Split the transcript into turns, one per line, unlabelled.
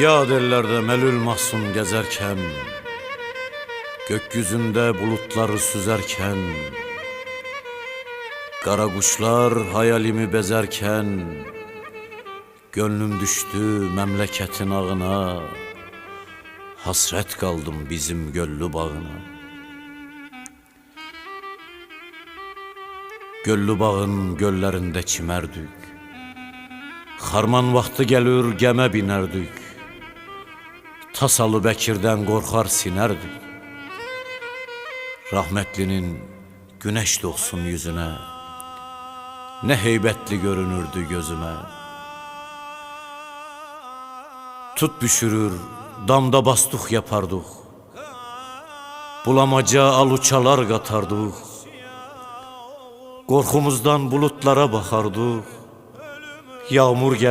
Yad ellerde melül mahzun gezerken Gökyüzünde bulutları süzerken Kara kuşlar hayalimi bezerken Gönlüm düştü memleketin ağına Hasret kaldım bizim göllü bağına. Göllü bağın göllerinde çimerdik Harman vakti gelir geme binerdik Tasalı Bekir'den korkar sinerdik Rahmetlinin güneş doğsun yüzüne Ne heybetli görünürdü gözüme. Tut düşürür damda bastuk yapardık Bulamaca aluçalar katardık Korkumuzdan bulutlara bakardık Yağmur gel